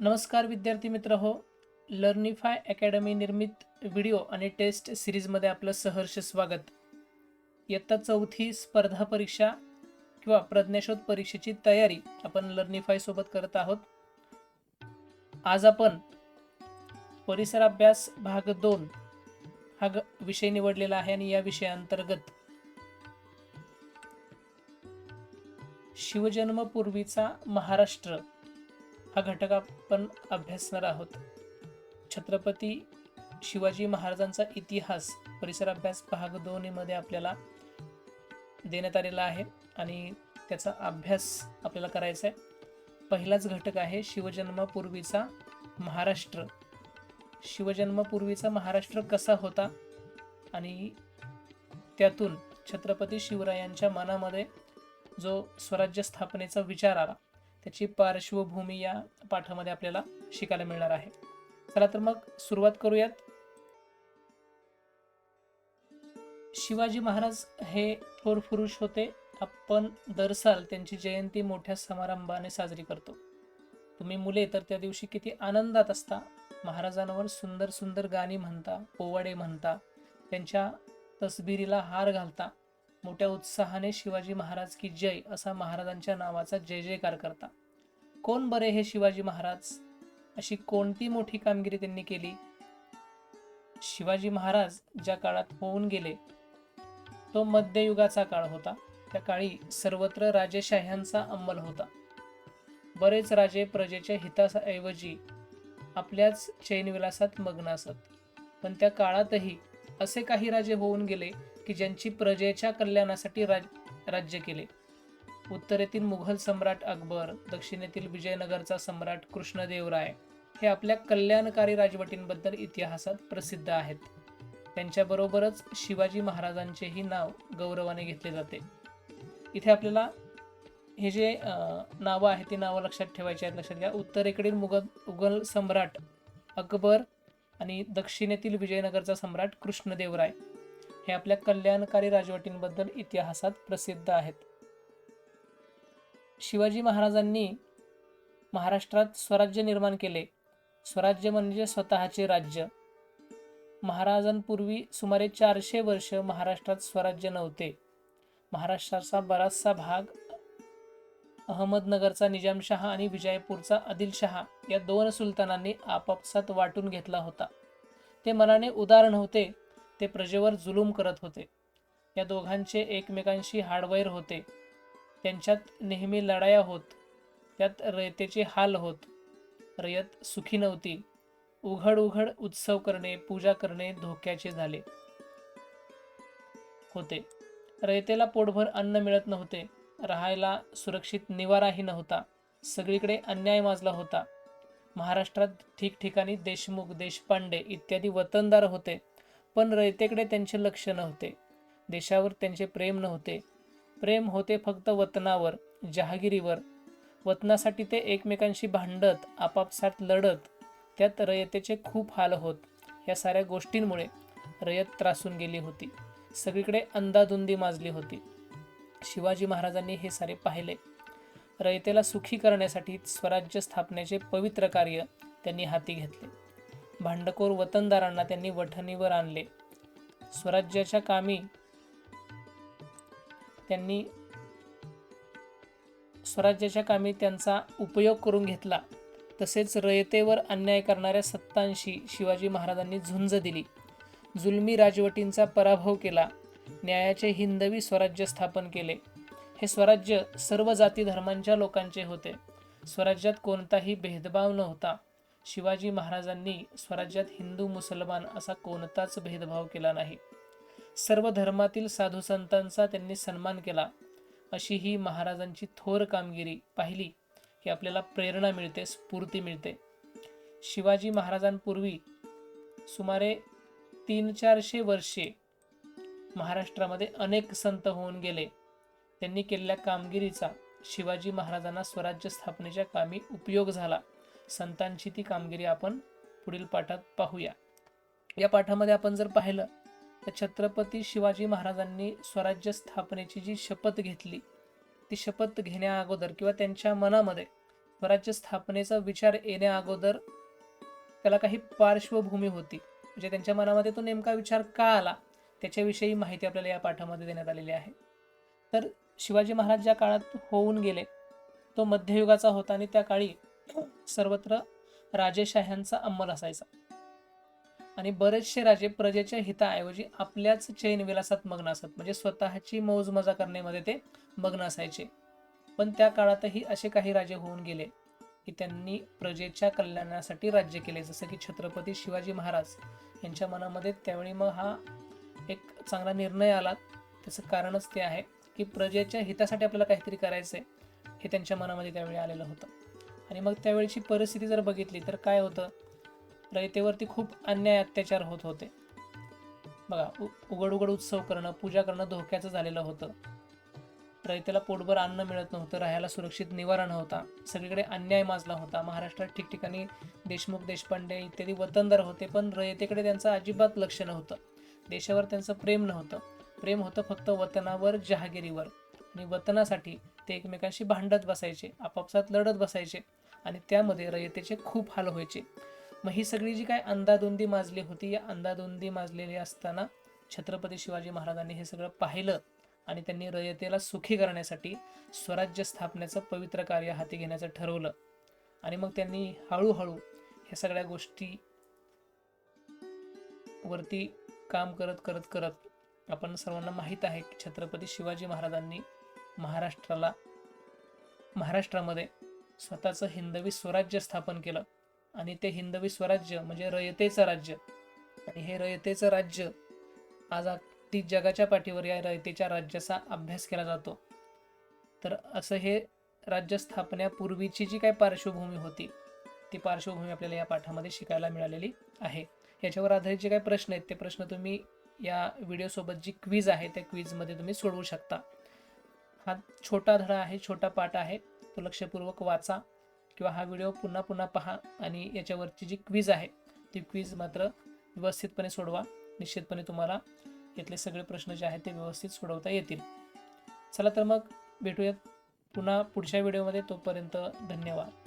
नमस्कार विद्यार्थी मित्र हो. लर्निफाय अकॅडमी निर्मित व्हिडिओ आणि टेस्ट सिरीजमध्ये आपलं सहर्ष स्वागत. इयत्ता चौथी स्पर्धा परीक्षा किंवा प्रज्ञाशोध परीक्षेची तयारी आपण लर्निफाय सोबत करत आहोत. आज आपण परिसर अभ्यास भाग दोन हा ग विषय निवडलेला आहे आणि या विषयाअंतर्गत शिवजन्मपूर्वीचा महाराष्ट्र हा घटक आपण अभ्यासणार आहोत. छत्रपती शिवाजी महाराजांचा इतिहास परिसर अभ्यास भाग दोन्हीमध्ये आपल्याला देण्यात आलेला आहे आणि त्याचा अभ्यास आपल्याला करायचा आहे. पहिलाच घटक आहे शिवजन्मापूर्वीचा महाराष्ट्र. शिवजन्मापूर्वीचा महाराष्ट्र कसा होता? आणि त्यातून छत्रपती शिवरायांच्या मनामध्ये जो स्वराज्य स्थापनेचा विचार आला त्याची पार्श्वभूमी या पाठामध्ये आपल्याला शिकायला मिळणार आहे. चला तर मग सुरुवात करूयात. शिवाजी महाराज हे थोर पुरुष होते. आपण दर साल त्यांची जयंती मोठ्या समारंभाने साजरी करतो. तुम्ही मुले तर त्या दिवशी किती आनंदात असता. महाराजांवर सुंदर सुंदर गाणी म्हणता पोवाडे म्हणता त्यांच्या तसबिरीला हार घालता. मोठ्या उत्साहाने शिवाजी महाराज की जय असा महाराजांच्या नावाचा जय जयकार करता. कोण बरे हे शिवाजी महाराज? अशी कोणती मोठी कामगिरी त्यांनी केली? शिवाजी महाराज ज्या काळात होऊन गेले तो मध्ययुगाचा काळ होता. त्या काळी सर्वत्र राजेशाह्यांचा अंमल होता. बरेच राजे प्रजेच्या हिताऐवजी आपल्याच चैनविलासात मग्न असत. पण त्या काळातही असे काही राजे होऊन गेले की ज्यांची प्रजेच्या कल्याणासाठी राज राज्य केले. उत्तरेतील मुघल सम्राट अकबर दक्षिणेतील विजयनगरचा सम्राट कृष्णदेवराय हे आपल्या कल्याणकारी राजवटींबद्दल इतिहासात प्रसिद्ध आहेत. त्यांच्याबरोबरच शिवाजी महाराजांचेही नाव गौरवाने घेतले जाते. इथे आपल्याला हे जे नावं आहेत ती नावं लक्षात ठेवायची आहेत. लक्षात घ्या. उत्तरेकडील मुघल मुघल सम्राट अकबर आणि दक्षिणेतील विजयनगरचा सम्राट कृष्णदेवराय हे आपल्या कल्याणकारी राजवटींबद्दल इतिहासात प्रसिद्ध आहेत. शिवाजी महाराजांनी महाराष्ट्रात स्वराज्य निर्माण केले. स्वराज्य म्हणजे स्वतःचे राज्य. महाराजांपूर्वी सुमारे चारशे वर्ष महाराष्ट्रात स्वराज्य नव्हते. महाराष्ट्राचा बराचसा भाग अहमदनगरचा निजामशहा आणि विजयपूरचा आदिलशहा या दोन सुलतानांनी आपापसात वाटून घेतला होता. ते मनाने उदार नव्हते ते प्रजेवर जुलूम करत होते. या दोघांचे एकमेकांशी हाडवैर होते. त्यांच्यात नेहमी लढाया होत त्यात रयतेचे हाल होत. रयत सुखी नव्हती. उघड उघड उत्सव करणे पूजा करणे धोक्याचे झाले. होते. रयतेला पोटभर अन्न मिळत नव्हते. राहायला सुरक्षित निवाराही नव्हता. सगळीकडे अन्याय माजला होता. महाराष्ट्रात ठिकठिकाणी देशमुख देशपांडे इत्यादी वतनदार होते. पण रयतेकडे त्यांचे लक्ष नव्हते. देशावर त्यांचे प्रेम नव्हते. प्रेम होते फक्त वतनावर जहागिरीवर. वतनासाठी ते एकमेकांशी भांडत आपापसात लढत त्यात रयतेचे खूप हाल होत. या साऱ्या गोष्टींमुळे रयत त्रासून गेली होती. सगळीकडे अंदाधुंदी माजली होती. शिवाजी महाराजांनी हे सारे पाहिले. रयतेला सुखी करण्यासाठी स्वराज्य स्थापनेचे पवित्र कार्य त्यांनी हाती घेतले. भांडखोर वतनदारांना त्यांनी वठणीवर आणले. स्वराज्याच्या कामी त्यांनी स्वराज्याच्या कामी त्यांचा उपयोग करून घेतला. तसेच रयतेवर अन्याय करणाऱ्या सत्तांशी शिवाजी महाराजांनी झुंज दिली. जुलमी राजवटींचा पराभव केला. न्यायाचे हिंदवी स्वराज्य स्थापन केले. हे स्वराज्य सर्व जाती धर्मांच्या लोकांचे होते. स्वराज्यात कोणताही भेदभाव नव्हता. शिवाजी महाराजांनी स्वराज्यात हिंदू मुसलमान असा कोणताच भेदभाव केला नाही. सर्व धर्मातील साधू संतांचा त्यांनी सन्मान केला. अशी ही महाराजांची थोर कामगिरी पाहिली की आपल्याला प्रेरणा मिळते स्फूर्ती मिळते. शिवाजी महाराजांपूर्वी सुमारे तीन चारशे वर्षे महाराष्ट्रामध्ये अनेक संत होऊन गेले. त्यांनी केलेल्या कामगिरीचा शिवाजी महाराजांना स्वराज्य स्थापनेच्या कामी उपयोग झाला. संतांची ती कामगिरी आपण पुढील पाठात पाहूया. या पाठामध्ये आपण जर पाहिलं छत्रपती शिवाजी महाराजांनी स्वराज्य स्थापनेची जी शपथ घेतली ती शपथ घेण्याअगोदर किंवा त्यांच्या मनामध्ये स्वराज्य स्थापनेचा विचार येण्याअगोदर त्याला काही पार्श्वभूमी होती. म्हणजे त्यांच्या मनामध्ये तो नेमका विचार का आला त्याच्याविषयी माहिती आपल्याला या पाठामध्ये देण्यात आलेली आहे. तर शिवाजी महाराज ज्या काळात होऊन गेले तो मध्ययुगाचा होता आणि त्या काळी सर्वत्र राजेशाह्यांचा अंमल असायचा. आणि बरेचसे राजे प्रजेच्या हिताऐवजी आपल्याच चैन विलासात मग्न असत. म्हणजे स्वतःची मौजमजा करण्यामध्ये ते मग्न असायचे. पण त्या काळातही असे काही राजे होऊन गेले की त्यांनी प्रजेच्या कल्याणासाठी राज्य केले. जसं की छत्रपती शिवाजी महाराज यांच्या मनामध्ये त्यावेळी मग हा एक चांगला निर्णय आला. त्याचं कारणच ते आहे की प्रजेच्या हितासाठी आपल्याला काहीतरी करायचं आहे हे त्यांच्या मनामध्ये त्यावेळी आलेलं होतं. आणि मग त्यावेळीची परिस्थिती जर बघितली तर काय होतं? रयतेवरती खूप अन्याय अत्याचार होत होते. बघा उघड उघड उत्सव करणं पूजा करणं धोक्याचं झालेलं होतं. रयतेला पोटभर अन्न मिळत नव्हतं राहायला सुरक्षित निवारा नव्हता सगळीकडे अन्याय माजला होता. महाराष्ट्रात ठिकठिकाणी देशमुख देशपांडे इत्यादी वतनदार होते पण रयतेकडे त्यांचं अजिबात लक्ष नव्हतं. देशावर त्यांचं प्रेम नव्हतं. प्रेम होतं फक्त वतनावर जहागिरीवर. आणि वतनासाठी ते एकमेकांशी भांडत बसायचे आपापसात लढत बसायचे. आणि त्यामध्ये रयतेचे खूप हाल व्हायचे. मग ही सगळी जी काय अंदाधुंदी माजली होती या अंदाधुंदी माजलेली असताना छत्रपती शिवाजी महाराजांनी हे सगळं पाहिलं आणि त्यांनी रयतेला सुखी करण्यासाठी स्वराज्य स्थापनेचं पवित्र कार्य हाती घेण्याचं ठरवलं. आणि मग त्यांनी हळूहळू ह्या सगळ्या गोष्टी वरती काम करत करत करत आपण सर्वांना माहीत आहे की छत्रपती शिवाजी महाराजांनी महाराष्ट्राला महाराष्ट्रामध्ये स्वतःचं हिंदवी स्वराज्य स्थापन केलं. आणि ते हिंदवी स्वराज्य म्हणजे रयतेचं राज्य. आणि हे रयतेचं राज्य आज अगदी जगाच्या पाठीवर या रयतेच्या राज्याचा अभ्यास केला जातो. तर असं हे राज्य स्थापण्यापूर्वीची जी काही पार्श्वभूमी होती ती पार्श्वभूमी आपल्याला या पाठामध्ये शिकायला मिळालेली आहे. याच्यावर आधारित जे काही प्रश्न आहेत ते प्रश्न तुम्ही या व्हिडिओसोबत जी क्वीज आहे त्या क्वीजमध्ये तुम्ही सोडवू शकता. हा छोटा धडा आहे छोटा पाठ आहे. तो लक्षपूर्वक वाचा. किंवा हा व्हिडिओ पुन्हा पुन्हा पहा आणि याच्यावरची जी क्वीज आहे ती क्वीज मात्र व्यवस्थितपणे सोडवा. निश्चितपणे तुम्हाला यातले सगळे प्रश्न जे आहेत ते व्यवस्थित सोडवता येतील. चला तर मग भेटूयात पुन्हा पुढच्या व्हिडिओमध्ये. तोपर्यंत धन्यवाद.